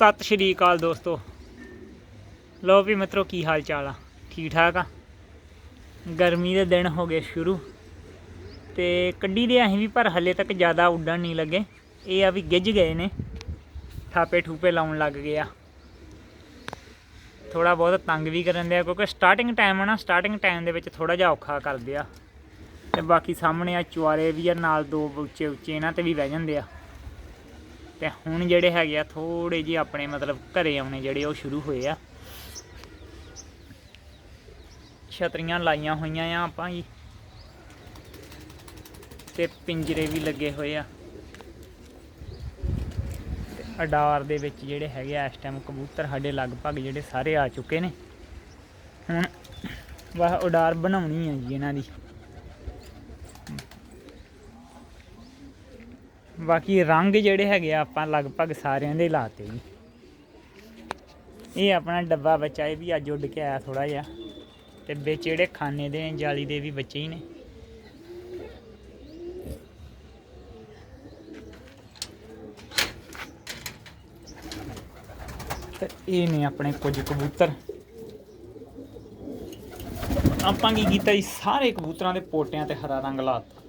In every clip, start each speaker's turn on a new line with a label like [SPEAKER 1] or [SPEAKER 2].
[SPEAKER 1] ਸਤਿ ਸ਼੍ਰੀ ਅਕਾਲ ਦੋਸਤੋ। ਲੋ ਵੀ ਮਿੱਤਰੋ, ਕੀ ਹਾਲ ਚਾਲ ਆ? ਠੀਕ ਠਾਕ ਆ? ਗਰਮੀ ਦੇ ਦਿਨ ਹੋ ਗਏ ਸ਼ੁਰੂ। ਤੇ ਕੱਢੀ ਦੇ ਅਸੀਂ ਵੀ, ਪਰ ਹਲੇ ਤੱਕ ਜ਼ਿਆਦਾ ਉੱਡਣ ਨਹੀਂ ਲੱਗੇ। ਇਹ ਆ ਵੀ ਗਿੱਜ ਗਏ ਨੇ। ਠਾਪੇ ਠੂਪੇ ਲਾਉਣ ਲੱਗ ਗਏ ਆ। ਥੋੜਾ ਬਹੁਤ ਤੰਗ ਵੀ ਕਰਨ ਦੇ ਆ ਕਿਉਂਕਿ ਸਟਾਰਟਿੰਗ ਟਾਈਮ ਆ ਨਾ ਸਟਾਰਟਿੰਗ ਟਾਈਮ ਦੇ ਵਿੱਚ ਥੋੜਾ ਜਿਹਾ ਔਖਾ ਕਰਦੇ ਆ। ਤੇ ਬਾਕੀ ਸਾਹਮਣੇ ਆ ਚੁਆਰੇ ਵੀ ਆ, ਨਾਲ ਦੋ ਉੱਚੇ ਉੱਚੇ ਇਹਨਾਂ ਤੇ ਵੀ ਬਹਿ ਜਾਂਦੇ ਆ। ਤੇ ਹੁਣ ਜਿਹੜੇ ਹੈਗੇ ਆ ਥੋੜੇ ਜਿਹੇ ਆਪਣੇ ਮਤਲਬ ਘਰੇ ਆਉਣੇ ਜਿਹੜੇ ਉਹ ਸ਼ੁਰੂ ਹੋਏ ਆ। ਛਤਰੀਆਂ ਲਾਈਆਂ ਹੋਈਆਂ ਆ ਆਪਾਂ ਜੀ। ਤੇ ਪਿੰਜਰੇ ਵੀ ਲੱਗੇ ਹੋਏ ਆ। ਤੇ ਅਡਾਰ ਦੇ ਵਿੱਚ ਜਿਹੜੇ ਹੈਗੇ ਆ, ਇਸ ਟਾਈਮ ਕਬੂਤਰ ਸਾਡੇ ਲਗਭਗ ਜਿਹੜੇ ਸਾਰੇ ਆ ਚੁੱਕੇ ਨੇ। ਹੁਣ ਵਾਹ ਉਡਾਰ ਬਣਾਉਣੀ ਹੈ ਜੀ ਇਹਨਾਂ ਦੀ। ਬਾਕੀ ਰੰਗ ਜਿਹੜੇ ਹੈਗੇ ਆ ਆਪਾਂ ਲਗਭਗ ਸਾਰਿਆਂ ਦੇ ਲਾਤੇ ਜੀ। ਇਹ ਆਪਣਾ ਡੱਬਾ ਬੱਚਾ ਇਹ ਵੀ ਅੱਜ ਉੱਡ ਕੇ ਆਇਆ ਥੋੜਾ ਜਿਹਾ। ਤੇ ਵਿੱਚ ਜਿਹੜੇ ਖਾਨੇ ਦੇ ਨੇ, ਜਾਲੀ ਦੇ ਵੀ ਬੱਚੇ ਹੀ ਨੇ। ਤੇ ਇਹ ਨੇ ਆਪਣੇ ਕੁਝ ਕਬੂਤਰ। ਆਪਾਂ ਕੀ ਕੀਤਾ ਜੀ ਸਾਰੇ ਕਬੂਤਰਾਂ ਦੇ ਪੋਟਿਆਂ ਤੇ ਹਰਾ ਰੰਗ ਲਾਤਾ।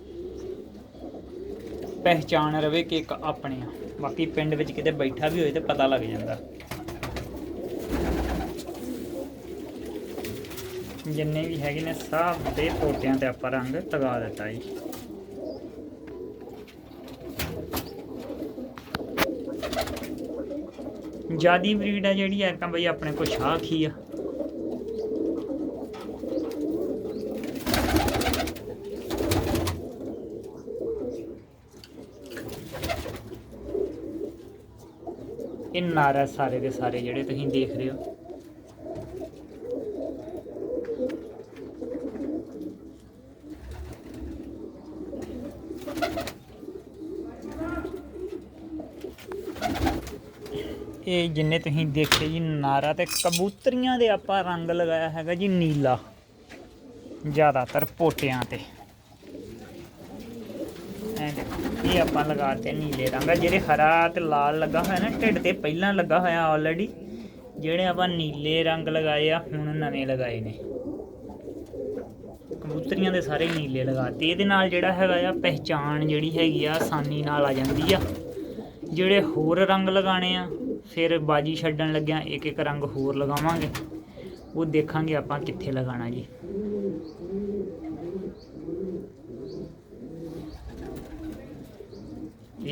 [SPEAKER 1] ਪਹਿਚਾਣ ਰਵੇ ਕਿ ਇੱਕ ਆਪਣੇ ਆ। ਬਾਕੀ ਪਿੰਡ ਵਿੱਚ ਕਿਤੇ ਬੈਠਾ ਵੀ ਹੋਏ ਤੇ ਪਤਾ ਲੱਗ ਜਾਂਦਾ। ਜਿੰਨੇ ਵੀ ਹੈਗੇ ਨੇ ਸਭ ਦੇ ਪੋਟਿਆਂ ਤੇ ਆਪਾਂ ਰੰਗ ਲਗਾ ਦਿੱਤਾ ਜੀ। ਜਿਆਦੀ ਬਰੀਡ ਆ ਜਿਹੜੀ ਐਰਕਾਂ ਬਈ ਆਪਣੇ ਕੋਲ ਸ਼ਾਖ ਹੀ ਆ। ਇਹ ਨਾਰਾ ਸਾਰੇ ਦੇ ਸਾਰੇ ਜਿਹੜੇ ਤੁਸੀਂ ਦੇਖ ਰਹੇ ਹੋ। ਇਹ ਜਿੰਨੇ ਤੁਸੀਂ ਦੇਖੇ ਜੀ ਨਾਰਾ ਤੇ ਕਬੂਤਰੀਆਂ ਦੇ ਆਪਾਂ ਰੰਗ ਲਗਾਇਆ ਹੈਗਾ ਜੀ ਨੀਲਾ, ਜ਼ਿਆਦਾਤਰ ਪੋਟਿਆਂ ਤੇ ਐਂ ਦੇਖੋ, ਇਹ ਆਪਾਂ ਲਗਾਤੇ ਨੀਲੇ ਰੰਗ ਆ, ਜਿਹੜੇ ਹਰਾ ਤੇ ਲਾਲ ਲੱਗਾ ਹੋਇਆ ਨਾ, ਢਿੱਡ ਤੇ ਪਹਿਲਾਂ ਲੱਗਾ ਹੋਇਆ ਆਲਰੇਡੀ ਜਿਹੜੇ ਆਪਾਂ ਨੀਲੇ ਰੰਗ ਲਗਾਏ ਆ, ਹੁਣ ਨਵੇਂ ਲਗਾਏ ਨੇ। ਕਬੂਤਰੀਆਂ ਦੇ ਸਾਰੇ ਨੀਲੇ ਲਗਾਤੇ, ਇਹਦੇ ਨਾਲ ਜਿਹੜਾ ਹੈਗਾ ਆ, ਪਹਿਚਾਣ ਜਿਹੜੀ ਹੈਗੀ ਆ, ਆਸਾਨੀ ਨਾਲ ਆ ਜਾਂਦੀ ਆ। ਜਿਹੜੇ ਹੋਰ ਰੰਗ ਲਗਾਣੇ ਆ, ਫਿਰ ਬਾਜੀ ਛੱਡਣ ਲੱਗਿਆ ਇੱਕ ਇੱਕ ਰੰਗ ਹੋਰ ਲਗਾਵਾਂਗੇ। ਉਹ ਦੇਖਾਂਗੇ ਆਪਾਂ ਕਿੱਥੇ ਲਗਾਣਾ ਜੀ।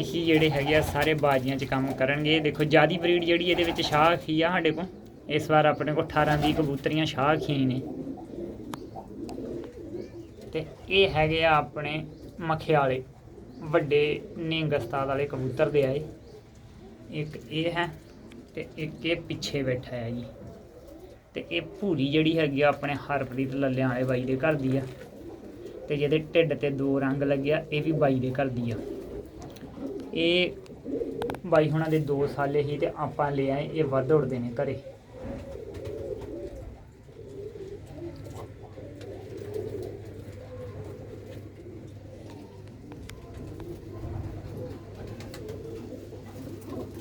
[SPEAKER 1] ਇਹੀ ਜਿਹੜੇ ਹੈਗੇ ਆ, ਸਾਰੇ ਬਾਜੀਆਂ 'ਚ ਕੰਮ ਕਰਨਗੇ। ਦੇਖੋ ਜਿਆਦੀ ਬਰੀਡ ਜਿਹੜੀ ਇਹਦੇ ਵਿੱਚ ਸ਼ਾਹ ਹੀ ਆ ਸਾਡੇ ਕੋਲ। ਇਸ ਵਾਰ ਆਪਣੇ ਕੋਲ 18 20 ਕਬੂਤਰੀਆਂ ਸ਼ਾਹ ਹੀ ਨੇ। ਤੇ ਇਹ ਹੈਗੇ ਆ ਆਪਣੇ ਮਖਿਆਲੇ, ਵੱਡੇ ਨਿੰਗਸਤਾਦ ਵਾਲੇ ਕਬੂਤਰ ਦੇ ਆਏ। ਇੱਕ ਇਹ ਹੈ ਤੇ ਇੱਕ ਇਹ ਪਿੱਛੇ ਬੈਠਾ ਹੈ ਜੀ। ਤੇ ਇਹ ਭੂਰੀ ਜਿਹੜੀ ਹੈਗੀ ਆ ਆਪਣੇ ਹਰਪ੍ਰੀਤ ਲੱਲਿਆਂ ਵਾਲੇ ਬਾਈ ਦੇ ਘਰ ਦੀ ਆ। ਤੇ ਜਿਹਦੇ ਢਿੱਡ ਤੇ ਦੋ ਰੰਗ ਲੱਗਿਆ ਇਹ ਵੀ ਬਾਈ ਦੇ ਘਰ ਦੀ ਆ। ਇਹ ਬਾਈ ਹੁਣਾਂ ਦੇ 2 ਸਾਲੇ ਹੀ ਤੇ ਆਪਾਂ ਲੈ ਆਏ, ਇਹ ਵੱਧ ਉੜਦੇ ਨੇ ਘਰੇ।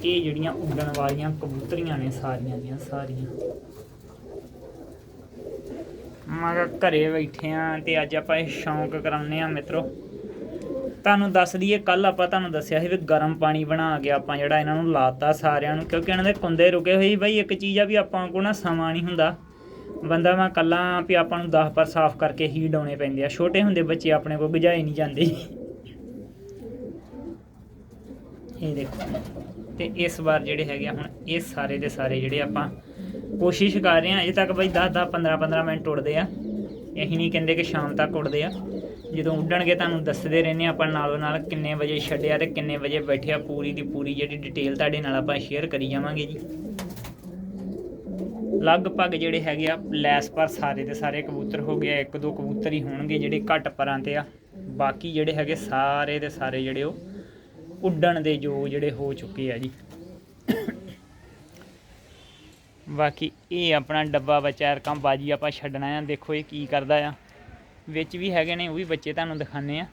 [SPEAKER 1] ਇਹ ਜਿਹੜੀਆਂ ਉੱਡਣ ਵਾਲੀਆਂ ਕਬੂਤਰੀਆਂ ਨੇ ਸਾਰੀਆਂ ਦੀਆਂ ਸਾਰੀਆਂ। ਮੈਂ ਘਰੇ ਬੈਠੇ ਆ ਤੇ ਅੱਜ ਆਪਾਂ ਇਹ ਸ਼ੌਂਕ ਕਰਾਉਂਦੇ ਆ ਮਿੱਤਰੋ। ਤੁਹਾਨੂੰ ਦੱਸ ਦਈਏ ਕੱਲ ਆਪਾਂ ਤੁਹਾਨੂੰ ਦੱਸਿਆ ਸੀ ਵੀ ਗਰਮ ਪਾਣੀ ਬਣਾ ਕੇ ਆਪਾਂ ਜਿਹੜਾ ਇਹਨਾਂ ਨੂੰ ਲਾਤਾ ਸਾਰਿਆਂ ਨੂੰ, ਕਿਉਂਕਿ ਇਹਨਾਂ ਦੇ ਕੁੰਦੇ ਰੁਕੇ ਹੋਏ ਸੀ। ਬਈ ਇੱਕ ਚੀਜ਼ ਆ ਵੀ ਆਪਾਂ ਕੋਲ ਨਾ ਸਮਾਂ ਨਹੀਂ ਹੁੰਦਾ। ਬੰਦਾ ਮੈਂ ਕੱਲਾ ਵੀ ਆਪਾਂ ਨੂੰ 10 ਪਰ ਸਾਫ਼ ਕਰਕੇ ਹੀ ਡਾਉਣੇ ਪੈਂਦੇ ਆ। ਛੋਟੇ ਹੁੰਦੇ ਬੱਚੇ ਆਪਣੇ ਕੋਲ ਗਜਾਏ ਨਹੀਂ ਜਾਂਦੇ। ਇਹ ਦੇਖੋ। ਤੇ ਇਸ ਵਾਰ ਜਿਹੜੇ ਹੈਗੇ ਆ, ਹੁਣ ਇਹ ਸਾਰੇ ਦੇ ਸਾਰੇ ਜਿਹੜੇ ਆਪਾਂ ਕੋਸ਼ਿਸ਼ ਕਰ ਰਹੇ ਆ, ਅਜੇ ਤੱਕ ਬਈ 10 10 15 15 ਮਿੰਟ ਉੱਡਦੇ ਆ। ਇਹੀ ਨਹੀਂ ਕਹਿੰਦੇ ਕਿ ਸ਼ਾਮ ਤੱਕ ਉੱਡਦੇ ਆ। ਜਦੋਂ ਉੱਡਣਗੇ ਤੁਹਾਨੂੰ ਦੱਸਦੇ ਰਹਿੰਦੇ ਆ ਆਪਾਂ ਨਾਲੋਂ ਨਾਲ ਕਿੰਨੇ ਵਜੇ ਛੱਡਿਆ ਤੇ ਕਿੰਨੇ ਵਜੇ ਬੈਠਿਆ ਪੂਰੀ ਦੀ ਪੂਰੀ ਜਿਹੜੀ ਡਿਟੇਲ ਤੁਹਾਡੇ ਨਾਲ ਆਪਾਂ ਸ਼ੇਅਰ ਕਰੀ ਜਾਵਾਂਗੇ ਜੀ। ਲਗਭਗ ਜਿਹੜੇ ਹੈਗੇ ਆ ਲੈਸ ਪਰ ਸਾਰੇ ਦੇ ਸਾਰੇ ਕਬੂਤਰ ਹੋ ਗਏ ਇੱਕ ਦੋ ਕਬੂਤਰ ਹੀ ਹੋਣਗੇ ਜਿਹੜੇ ਘੱਟ ਪਰਾਂ ਤੇ ਆ। ਬਾਕੀ ਜਿਹੜੇ ਹੈਗੇ ਸਾਰੇ ਦੇ ਸਾਰੇ ਜਿਹੜੇ ਉਹ ਉੱਡਣ ਦੇ ਜੋ ਜਿਹੜੇ ਹੋ ਚੁੱਕੇ ਆ ਜੀ। ਬਾਕੀ ਇਹ ਆਪਣਾ ਡੱਬਾ ਬੱਚਾ ਰਕਮ ਬਾਜੀ ਆਪਾਂ ਛੱਡਣਾ ਆ, ਦੇਖੋ ਇਹ ਕੀ ਕਰਦਾ ਆ। ਵਿੱਚ ਵੀ ਹੈਗੇ ਨੇ ਉਹ ਵੀ ਬੱਚੇ ਤੁਹਾਨੂੰ ਦਿਖਾਣੇ ਆ।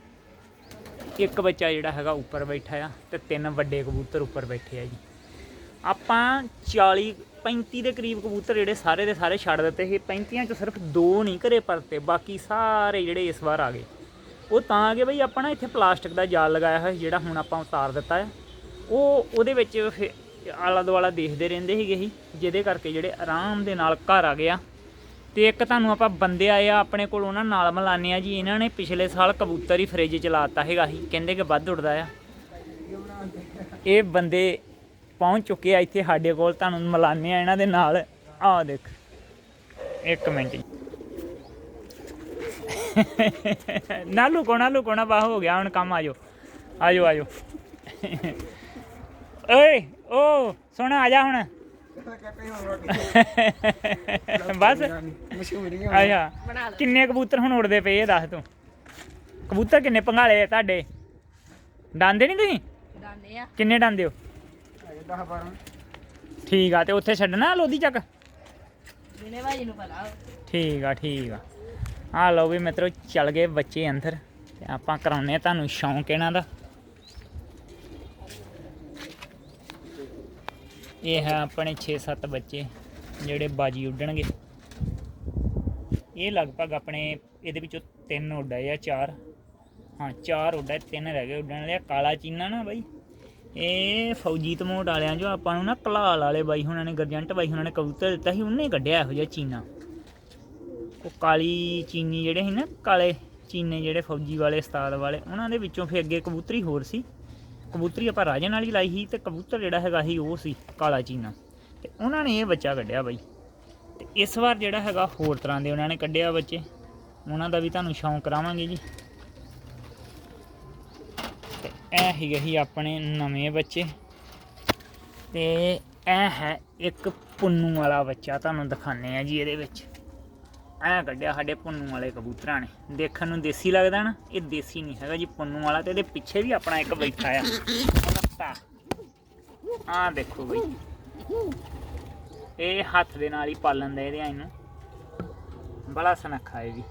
[SPEAKER 1] ਇੱਕ ਬੱਚਾ ਜਿਹੜਾ ਹੈਗਾ ਉੱਪਰ ਬੈਠਾ ਆ ਤੇ ਤਿੰਨ ਵੱਡੇ ਕਬੂਤਰ ਉੱਪਰ ਬੈਠੇ ਆ ਜੀ। ਆਪਾਂ 40 35 ਦੇ ਕਰੀਬ ਕਬੂਤਰ ਜਿਹੜੇ ਸਾਰੇ ਦੇ ਸਾਰੇ ਛੱਡ ਦਿੱਤੇ ਸੀ। 35 'ਚੋਂ ਸਿਰਫ ਦੋ ਨਹੀਂ ਘਰੇ ਪਰਤੇ ਬਾਕੀ ਸਾਰੇ ਜਿਹੜੇ ਇਸ ਵਾਰ ਆ ਗਏ। ਉਹ ਤਾਂ ਆ ਗਏ ਬਈ ਆਪਾਂ ਨਾ ਇੱਥੇ ਪਲਾਸਟਿਕ ਦਾ ਜਾਲ ਲਗਾਇਆ ਹੋਇਆ ਸੀ, ਜਿਹੜਾ ਹੁਣ ਆਪਾਂ ਉਤਾਰ ਦਿੱਤਾ ਹੈ ਉਹ ਉਹਦੇ ਵਿੱਚ ਫਿਰ ਆਲਾ ਦੁਆਲਾ ਦੇਖਦੇ ਰਹਿੰਦੇ ਸੀਗੇ ਸੀ ਜਿਹਦੇ ਕਰਕੇ ਜਿਹੜੇ ਆਰਾਮ ਦੇ ਨਾਲ ਘਰ ਆ ਗਿਆ ਤੇ ਇੱਕ ਤੁਹਾਨੂੰ ਆਪਾਂ ਬੰਦੇ ਆਏ ਆ, ਆਪਣੇ ਕੋਲ ਉਹਨਾਂ ਨਾਲ ਮਿਲਾਨੇ ਆ ਜੀ, ਇਹਨਾਂ ਨੇ ਪਿਛਲੇ ਸਾਲ ਕਬੂਤਰ ਹੀ ਫ੍ਰਿਜ ਚ ਲਾਤਾ ਹੈਗਾ ਸੀ, ਕਹਿੰਦੇ ਕਿ ਵੱਧ ਉੱਡਦਾ ਆ। ਇਹ ਬੰਦੇ ਪਹੁੰਚ ਚੁੱਕੇ ਆ ਇੱਥੇ ਸਾਡੇ ਕੋਲ, ਤੁਹਾਨੂੰ ਮਿਲਾਨੇ ਆ ਇਹਨਾਂ ਦੇ ਨਾਲ। ਆਹ ਦੇਖ, ਇੱਕ ਮਿੰਟ ਜੀ। ਨਾ ਲੁਕੋ ਨਾ ਲੁਕੋ, ਨਾ ਬਾਹ ਹੋ ਗਿਆ, ਹੁਣ ਕੰਮ ਆਜੋ ਆਜੋ ਆਜੋ ਓਏ, ਓ, ਸੁਣ, ਆ ਜਾ ਹੁਣ। ਬਸ।
[SPEAKER 2] ਮਸ਼ਹੂਰੀ
[SPEAKER 1] ਆਇਆ ਕਿੰਨੇ ਕਬੂਤਰ ਹੁਣ ਉੜਦੇ ਪਏ ਇਹ ਦੱਸ ਤੂੰ? ਕਬੂਤਰ ਕਿੰਨੇ ਪੰਗਾਲੇ ਆ ਤੁਹਾਡੇ? ਡਾਂਦੇ ਨਹੀਂ ਤੁਸੀਂ?
[SPEAKER 3] ਡਾਂਦੇ ਆ।
[SPEAKER 1] ਕਿੰਨੇ ਡਾਂਦੇ ਹੋ?
[SPEAKER 2] 10 12
[SPEAKER 1] ਠੀਕ ਆ ਤੇ ਉੱਥੇ ਛੱਡਣਾ ਲੋਧੀ ਚੱਕ?
[SPEAKER 3] ਜਿਹਨੇ ਭਾਜੀ ਨੂੰ ਪਤਾ
[SPEAKER 1] ਠੀਕ ਆ ਠੀਕ ਆ। ਆ ਲਓ ਵੀ ਮਿੱਤਰੋ ਚੱਲ ਗਏ ਬੱਚੇ ਅੰਦਰ ਤੇ ਆਪਾਂ ਕਰਾਉਨੇ ਆ ਤੁਹਾਨੂੰ ਸ਼ੌਂਕ ਇਹਨਾਂ ਦਾ। ਇਹ ਹੈ ਆਪਣੇ 6-7 ਬੱਚੇ ਜਿਹੜੇ ਬਾਜੀ ਉੱਡਣਗੇ। ਇਹ ਲਗਭਗ ਆਪਣੇ ਇਹਦੇ ਵਿੱਚੋਂ ਤਿੰਨ ਉੱਡਾ ਜਾਂ ਚਾਰ। ਹਾਂ, ਚਾਰ ਉੱਡਾ ਤਿੰਨ ਰਹਿ ਗਏ ਉੱਡਣ ਵਾਲੇ। ਕਾਲਾ ਚੀਨਾ ਨਾ ਬਾਈ, ਇਹ ਫੌਜੀ ਤਮੋਟ ਵਾਲਿਆਂ ਜੋ ਆਪਾਂ ਨੂੰ ਨਾ ਕਲਾਲ ਵਾਲੇ ਬਾਈ ਹੁਣਾਂ ਨੇ, ਗਰਜੰਟ ਬਾਈ ਹੁਣਾਂ ਨੇ ਕਬੂਤਰ ਦਿੱਤਾ ਸੀ, ਉਹਨੇ ਕੱਢਿਆ ਇਹੋ ਜਿਹਾ ਚੀਨਾ। ਉਹ ਕਾਲੀ ਚੀਨੀ ਜਿਹੜੇ ਸੀ ਨਾ, ਕਾਲੇ ਚੀਨੇ ਜਿਹੜੇ ਫੌਜੀ ਵਾਲੇ, ਉਸਤਾਦ ਵਾਲੇ, ਉਹਨਾਂ ਦੇ ਵਿੱਚੋਂ ਫਿਰ ਅੱਗੇ ਕਬੂਤਰੀ ਹੋਰ ਸੀ। ਕਬੂਤਰੀ ਆਪਾਂ ਰਾਜੇ ਨਾਲ ਹੀ ਲਾਈ ਸੀ ਤੇ ਕਬੂਤਰ ਜਿਹੜਾ ਹੈਗਾ ਸੀ ਉਹ ਸੀ ਕਾਲਾ ਚੀਨਾ। ਤੇ ਉਹਨਾਂ ਨੇ ਇਹ ਬੱਚਾ ਕੱਢਿਆ ਬਾਈ। ਤੇ ਇਸ ਵਾਰ ਜਿਹੜਾ ਹੈਗਾ ਹੋਰ ਤਰ੍ਹਾਂ ਦੇ ਉਹਨਾਂ ਨੇ ਕੱਢਿਆ ਬੱਚੇ। ਉਹਨਾਂ ਦਾ ਵੀ ਤੁਹਾਨੂੰ ਸ਼ੌਂਕ ਕਰਾਵਾਂਗੇ ਜੀ। ਤੇ ਇਹ ਹੈਗੇ ਸੀ ਆਪਣੇ ਨਵੇਂ ਬੱਚੇ। ਤੇ ਇਹ ਹੈ ਇੱਕ ਪੁੰਨੂ ਵਾਲਾ ਬੱਚਾ, ਤੁਹਾਨੂੰ ਦਿਖਾਣੇ ਆ ਜੀ ਇਹਦੇ ਵਿੱਚ। ਐ ਕੱਢਿਆ ਸਾਡੇ ਪੁੰਨੂ ਵਾਲੇ ਕਬੂਤਰਾਂ ਨੇ। ਦੇਖਣ ਨੂੰ ਦੇਸੀ ਲੱਗਦਾ ਨਾ, ਇਹ ਦੇਸੀ ਨਹੀਂ ਹੈਗਾ ਜੀ ਪੁੰਨੂ ਵਾਲਾ ਤੇ ਇਹਦੇ ਪਿੱਛੇ ਵੀ ਆਪਣਾ ਇੱਕ ਬੈਠਾ ਆ। ਰੱਤਾ ਆ ਦੇਖੋ ਬਈ। ਇਹ ਹੱਥ ਦੇ ਨਾਲ ਹੀ ਪਾਲਣ ਦੇ ਇਹਦੇ ਆ ਇਹਨੂੰ। ਬੜਾ ਸੁਨੱਖਾ ਇਹ ਜੀ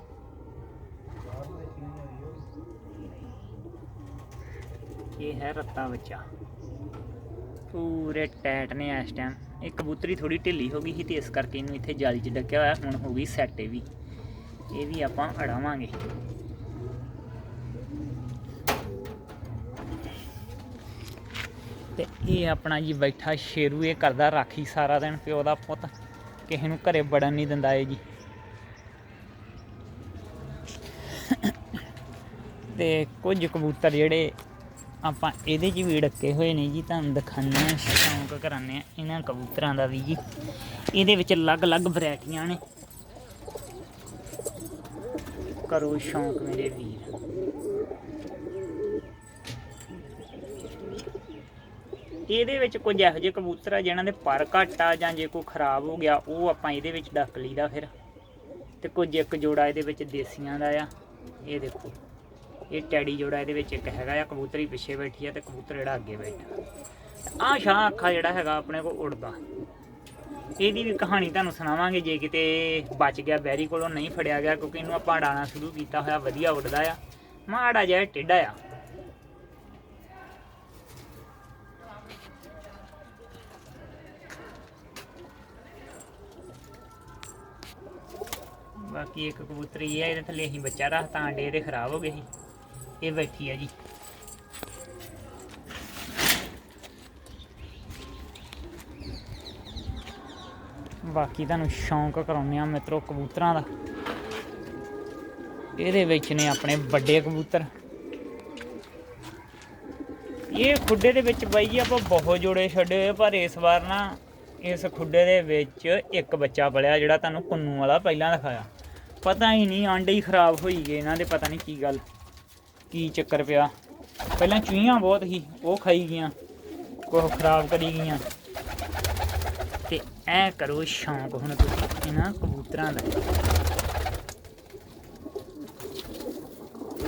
[SPEAKER 1] ਇਹ ਹੈ ਰੱਤਾ ਬੱਚਾ। ਪੂਰੇ ਟੈਟ ਨੇ ਇਸ ਟਾਈਮ ਇਹ ਕਬੂਤਰੀ ਥੋੜੀ ਢਿੱਲੀ ਹੋ ਗਈ ਸੀ ਤੇ ਇਸ ਕਰਕੇ ਇਹਨੂੰ ਇੱਥੇ ਜਾਲੀ 'ਚ ਡੱਕਿਆ ਹੋਇਆ, ਹੁਣ ਹੋ ਗਈ ਸੈੱਟ ਇਹ ਵੀ। ਇਹ ਵੀ ਆਪਾਂ ਅੜਾਵਾਂਗੇ। ਤੇ ਇਹ ਆਪਣਾ ਜੀ ਬੈਠਾ ਸ਼ੇਰੂ, ਇਹ ਕਰਦਾ ਰਾਖੀ ਸਾਰਾ ਦਿਨ, ਪਿਓ ਦਾ ਪੁੱਤ। ਕਿਸੇ ਨੂੰ ਘਰੇ ਵੜਨ ਨਹੀਂ ਦਿੰਦਾ ਏ ਜੀ। ਤੇ ਕੁਝ ਕਬੂਤਰ ਜਿਹੜੇ ਆਪਾਂ ਇਹਦੇ 'ਚ ਵੀ ਡੱਕੇ ਹੋਏ ਨੇ ਜੀ, ਤੁਹਾਨੂੰ ਦਿਖਾਉਂਦੇ ਹਾਂ, ਸ਼ੌਂਕ ਕਰਾਉਂਦੇ ਆ ਇਹਨਾਂ ਕਬੂਤਰਾਂ ਦਾ ਵੀ ਜੀ। ਇਹਦੇ ਵਿੱਚ ਅਲੱਗ-ਅਲੱਗ ਵੈਰਾਈਟੀਆਂ ਨੇ। ਕਰੋ ਸ਼ੌਂਕ ਮੇਰੇ ਵੀਰ। ਇਹਦੇ ਵਿੱਚ ਕੁਝ ਇਹੋ ਜਿਹੇ ਕਬੂਤਰ ਆ ਜਿਨ੍ਹਾਂ ਦੇ ਪਰ ਘੱਟ ਆ ਜਾਂ ਜੇ ਕੋਈ ਖਰਾਬ ਹੋ ਗਿਆ, ਉਹ ਆਪਾਂ ਇਹਦੇ ਵਿੱਚ ਡੱਕ ਲਈਦਾ ਫਿਰ। ਤੇ ਕੁਝ ਇੱਕ ਜੋੜਾ ਇਹਦੇ ਵਿੱਚ ਦੇਸੀਆਂ ਦਾ ਆ। ਇਹ ਦੇਖੋ। ਇਹ ਟੈਡੀ ਜੋੜਾ ਇਹਦੇ ਵਿੱਚ ਇੱਕ ਹੈਗਾ ਆ, ਕਬੂਤਰੀ ਪਿੱਛੇ ਬੈਠੀ ਆ ਤੇ ਕਬੂਤਰ ਜਿਹੜਾ ਅੱਗੇ ਬੈਠਾ। ਆ ਸ਼ਾਹ ਅੱਖਾ ਜਿਹੜਾ ਹੈਗਾ ਆਪਣੇ ਕੋਲ ਉੜਦਾ ਇਹਦੀ ਵੀ ਕਹਾਣੀ ਤੁਹਾਨੂੰ ਸੁਣਾਵਾਂਗੇ, ਜੇ ਕਿਤੇ ਬਚ ਗਿਆ ਬੈਰੀ ਕੋਲੋਂ ਨਹੀਂ ਫੜਿਆ ਗਿਆ, ਕਿਉਂਕਿ ਇਹਨੂੰ ਆਪਾਂ ਉਡਾਉਣਾ ਸ਼ੁਰੂ ਕੀਤਾ ਹੋਇਆ, ਵਧੀਆ ਉੱਡਦਾ ਆ। ਮਾੜਾ ਜਿਹਾ ਟੇਢਾ ਆ। ਬਾਕੀ ਇੱਕ ਕਬੂਤਰੀ ਹੈ ਇਹਦੇ ਥੱਲੇ ਅਸੀਂ ਬੱਚਾ ਰੱਖਤਾ ਅੰਡੇ ਇਹਦੇ ਖਰਾਬ ਹੋ ਗਏ ਸੀ। ਇਹ ਬੈਠੀ ਹੈ ਜੀ। ਬਾਕੀ ਤੁਹਾਨੂੰ ਸ਼ੌਂਕ ਕਰਾਉਂਦੇ ਆ ਮਿੱਤਰੋ ਕਬੂਤਰਾਂ ਦਾ। ਇਹਦੇ ਵਿੱਚ ਨੇ ਆਪਣੇ ਵੱਡੇ ਕਬੂਤਰ। ਇਹ ਖੁੱਡੇ ਦੇ ਵਿੱਚ ਬਾਈ ਜੀ ਆਪਾਂ ਬਹੁਤ ਜੋੜੇ ਛੱਡੇ ਹੋਏ ਪਰ ਇਸ ਵਾਰ ਨਾ ਇਸ ਖੁੱਡੇ ਦੇ ਵਿੱਚ ਇੱਕ ਬੱਚਾ ਪਲਿਆ ਜਿਹੜਾ ਤੁਹਾਨੂੰ ਪੁੰਨੂ ਵਾਲਾ ਪਹਿਲਾਂ ਦਿਖਾਇਆ। ਪਤਾ ਹੀ ਨਹੀਂ ਆਂਡੇ ਹੀ ਖਰਾਬ ਹੋਈ ਗਏ ਇਹਨਾਂ ਦੇ, ਪਤਾ ਨਹੀਂ ਕੀ ਗੱਲ। ਕੀ ਚੱਕਰ ਪਿਆ? ਪਹਿਲਾਂ ਚੂਹੀਆਂ ਬਹੁਤ ਸੀ, ਉਹ ਖਾਈ ਗਈਆਂ, ਕੁਛ ਖਰਾਬ ਕਰੀ ਗਈਆਂ। ਤੇ ਐ ਕਰੋ ਸ਼ੌਂਕ ਹੁਣ ਤੁਸੀਂ ਇਹਨਾਂ ਕਬੂਤਰਾਂ ਦਾ।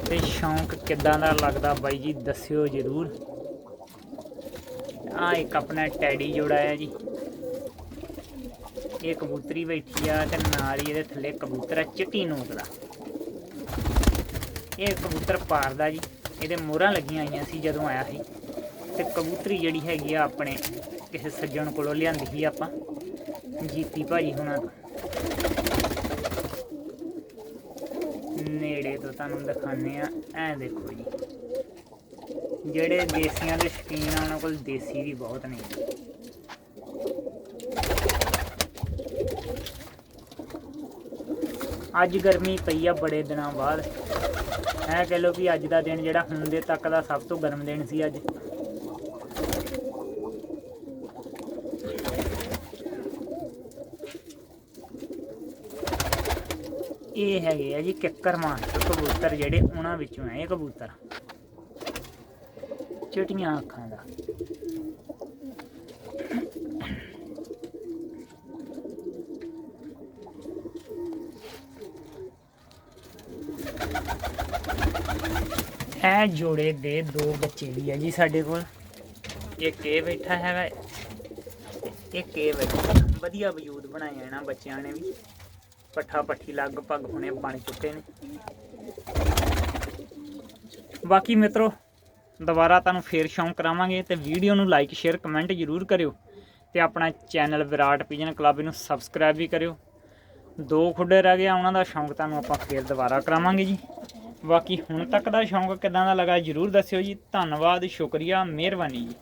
[SPEAKER 1] ਤੇ ਸ਼ੌਂਕ ਕਿੱਦਾਂ ਦਾ ਲੱਗਦਾ ਬਾਈ ਜੀ, ਦੱਸਿਓ ਜਰੂਰ। ਆ ਇੱਕ ਆਪਣਾ ਟੈਡੀ ਜੋੜਾ ਹੈ ਜੀ। ਇਹ ਕਬੂਤਰੀ ਬੈਠੀ ਆ ਤੇ ਨਾਲ ਹੀ ਇਹਦੇ ਥੱਲੇ ਕਬੂਤਰ ਆ ਚਿੱਟੀ ਨੋਕ ਦਾ। ਇਹ ਕਬੂਤਰ ਪਾਰਦਾ ਜੀ। ਇਹਦੇ ਮੋਹਰਾਂ ਲੱਗੀਆਂ ਆਈਆਂ ਸੀ ਜਦੋਂ ਆਇਆ ਸੀ। ਤੇ ਕਬੂਤਰੀ ਜਿਹੜੀ ਹੈਗੀ ਆ, ਆਪਣੇ ਕਿਸੇ ਸੱਜਣ ਕੋਲੋਂ ਲਿਆਂਦੀ ਸੀ ਆਪਾਂ। ਜੀਤੀ ਭਾਜੀ ਹੁਣਾਂ ਨੇੜੇ ਤੋਂ ਤੁਹਾਨੂੰ ਦਿਖਾਉਂਦੇ ਆ। ਐ ਦੇਖੋ ਜੀ। ਜਿਹੜੇ ਦੇਸੀਆਂ ਦੇ ਸ਼ਕੀਨ ਆ, ਉਹਨਾਂ ਕੋਲ ਦੇਸੀ ਵੀ ਬਹੁਤ ਨੇ। ਅੱਜ ਗਰਮੀ ਪਈ ਆ ਬੜੇ ਦਿਨਾਂ ਬਾਅਦ। ਇਹ ਕਹ ਲਓ ਵੀ ਅੱਜ ਦਾ ਦਿਨ ਜਿਹੜਾ ਹੁਣ ਦੇ ਤੱਕ ਦਾ ਸਭ ਤੋਂ ਗਰਮ ਦਿਨ ਸੀ ਅੱਜ। ਇਹ ਹੈਗੇ ਆ ਜੀ ਕਿੱਕਰ ਮਾਸਟਰ ਕਬੂਤਰ ਜਿਹੜੇ ਉਹਨਾਂ ਵਿੱਚੋਂ ਹੈ ਇਹ ਕਬੂਤਰ। ਚਿਟੀਆਂ ਅੱਖਾਂ ਦਾ। ਇਹ ਜੋੜੇ ਦੇ ਦੋ ਬੱਚੇ ਵੀ ਆ ਜੀ ਸਾਡੇ ਕੋਲ। ਇੱਕ ਇਹ ਬੈਠਾ ਹੈਗਾ ਤੇ ਇੱਕ ਇਹ ਬੈਠਾ। ਵਧੀਆ ਵਜੂਦ ਬਣਾਇਆ ਇਹਨਾਂ ਬੱਚਿਆਂ ਨੇ ਵੀ। ਪੱਠਾ ਪੱਠੀ ਲਗਭਗ ਹੁਣੇ ਬਣ ਚੁੱਕੇ ਨੇ। ਬਾਕੀ ਮਿੱਤਰੋ ਦੁਬਾਰਾ ਤੁਹਾਨੂੰ ਫੇਰ ਸ਼ੌਂਕ ਕਰਾਵਾਂਗੇ ਤੇ ਵੀਡੀਓ ਨੂੰ ਲਾਈਕ ਸ਼ੇਅਰ ਕਮੈਂਟ ਜ਼ਰੂਰ ਕਰਿਓ ਤੇ ਆਪਣਾ ਚੈਨਲ ਵਿਰਾਟ ਪਿਜਨ ਕਲੱਬ ਨੂੰ ਸਬਸਕ੍ਰਾਈਬ ਵੀ ਕਰਿਓ। ਦੋ ਖੁੱਡੇ ਰਹਿ ਗਏ ਆ, ਉਹਨਾਂ ਦਾ ਸ਼ੌਂਕ ਤੁਹਾਨੂੰ ਆਪਾਂ ਫੇਰ ਦੁਬਾਰਾ ਕਰਾਵਾਂਗੇ ਜੀ। ਬਾਕੀ ਹੁਣ ਤੱਕ ਦਾ ਸ਼ੌਂਕ ਕਿਦਾਂ ਦਾ ਲੱਗਾ ਜਰੂਰ ਦੱਸਿਓ ਜੀ। ਧੰਨਵਾਦ, ਸ਼ੁਕਰੀਆ, ਮਿਹਰਬਾਨੀ ਜੀ।